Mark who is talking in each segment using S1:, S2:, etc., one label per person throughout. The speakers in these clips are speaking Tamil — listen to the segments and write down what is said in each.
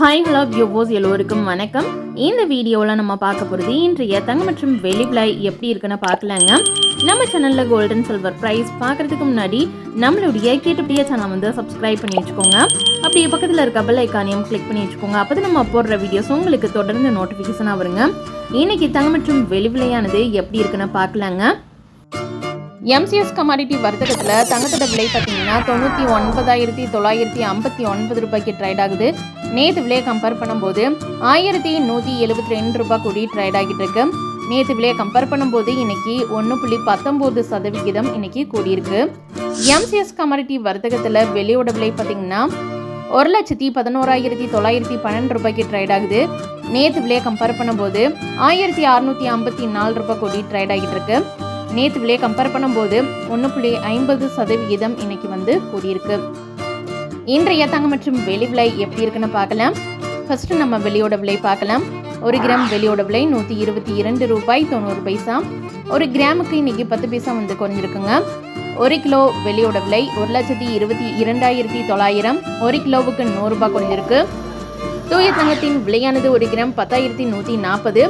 S1: ஹாய் ஹலோ வியூவோஸ் எல்லோருக்கும் வணக்கம். இந்த வீடியோவில் நம்ம பார்க்க போகிறது இன்றைய தங்கம் மற்றும் வெளி விலை எப்படி இருக்குன்னு பார்க்கலாங்க. நம்ம சேனலில் கோல்டன் சில்வர் ப்ரைஸ் பார்க்குறதுக்கு முன்னாடி நம்மளுடைய கேட்டுப்படியே சேனல் வந்து சப்ஸ்கிரைப் பண்ணி வச்சுக்கோங்க. அப்படியே பக்கத்தில் இருக்க பெல் ஐக்கானையும் கிளிக் பண்ணி வச்சுக்கோங்க. அப்போ தான் நம்ம போடுற வீடியோஸ் உங்களுக்கு தொடர்ந்து நோட்டிஃபிகேஷனாக வருங்க. இன்றைக்கி தங்கம் மற்றும் வெளி விலையானது எப்படி இருக்குன்னு பார்க்கலாங்க. எம்சிஎஸ் கமாடிட்டி வர்த்தகத்தில் தங்கத்தோட விலை பார்த்தீங்கன்னா தொண்ணூற்றி ஒன்பதாயிரத்தி தொள்ளாயிரத்தி ஐம்பத்தி ஒன்பது ரூபாய்க்கு ட்ரேட் ஆகுது. நேற்று விலையை கம்பேர் பண்ணும்போது ஆயிரத்தி நூற்றி எழுபத்தி ரெண்டு ரூபாய் கூடி ட்ரேட் ஆகிட்டு இருக்கு. நேற்று விலையை கம்பேர் பண்ணும்போது இன்னைக்கு ஒன்று புள்ளி பத்தொம்போது சதவிகிதம் இன்னைக்கு கூடியிருக்கு. எம்சிஎஸ் கமாடிட்டி வர்த்தகத்தில் வெளியோட விலை பார்த்தீங்கன்னா ஒரு லட்சத்தி பதினோராயிரத்தி தொள்ளாயிரத்தி பன்னெண்டு ரூபாய்க்கு ட்ரேட் ஆகுது. நேற்று விலையை கம்பேர் பண்ணும்போது ஆயிரத்தி அறுநூற்றி ஐம்பத்தி நாலு ரூபாய் கூடி ட்ரேட் ஆகிட்டு இருக்கு. நேற்று விலையை கம்பேர் பண்ணும்போது ஒன்று புள்ளி ஐம்பது சதவிகிதம் இன்னைக்கு வந்து கூடியிருக்கு. இன்றைய தங்கம் மற்றும் வெளி விலை எப்படி இருக்குன்னு பார்க்கலாம். ஃபர்ஸ்ட் நம்ம வெளியோட விலை பார்க்கலாம். ஒரு கிராம் வெளியோட விலை நூற்றி இருபத்தி இரண்டு ரூபாய் தொண்ணூறு பைசா. ஒரு கிராமுக்கு இன்னைக்கு பத்து பைசா வந்து குறைஞ்சிருக்குங்க. ஒரு கிலோ வெளியோட விலை ஒரு லட்சத்தி இருபத்தி இரண்டாயிரத்தி தொள்ளாயிரம். ஒரு கிலோவுக்கு நூறுரூபா குறைஞ்சிருக்கு. தூய தங்கத்தின் விலையானது ஒரு கிராம் பத்தாயிரத்தி நூற்றி நாற்பது.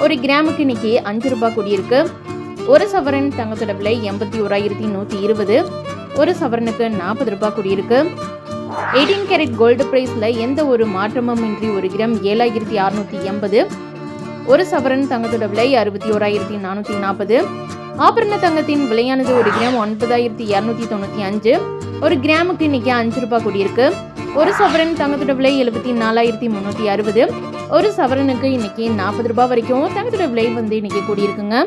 S1: ஒரு கிராமுக்கு இன்னைக்கு அஞ்சு ரூபாய் கூடியிருக்கு. ஒரு சவரன் தங்கத்தோட விலை எண்பத்தி ஓராயிரத்தி நூற்றி இருபது. ஒரு சவரனுக்கு நாற்பது ரூபாய் கூடியிருக்கு. எயிட்டீன் கேரட் கோல்டு பிரைஸில் எந்த ஒரு மாற்றமும் இன்றி ஒரு கிராம் ஏழாயிரத்தி அறுநூற்றி எண்பது. ஒரு சவரன் தங்கத்தோட விலை அறுபத்தி ஓராயிரத்தி நானூற்றி நாற்பது. ஆபரண தங்கத்தின் விலையானது ஒரு கிராம் ஒன்பதாயிரத்தி இரநூத்தி தொண்ணூற்றி அஞ்சு. ஒரு கிராமுக்கு இன்னைக்கு அஞ்சு ரூபாய் கூடியிருக்கு. ஒரு சவரன் தங்கத்தோட விலை எழுபத்தி நாலாயிரத்தி முந்நூற்றி அறுபது. ஒரு சவரனுக்கு இன்னைக்கு நாற்பது ரூபாய் வரைக்கும் தங்கத்தோட விலை வந்து இன்னைக்கு கூடியிருக்குங்க.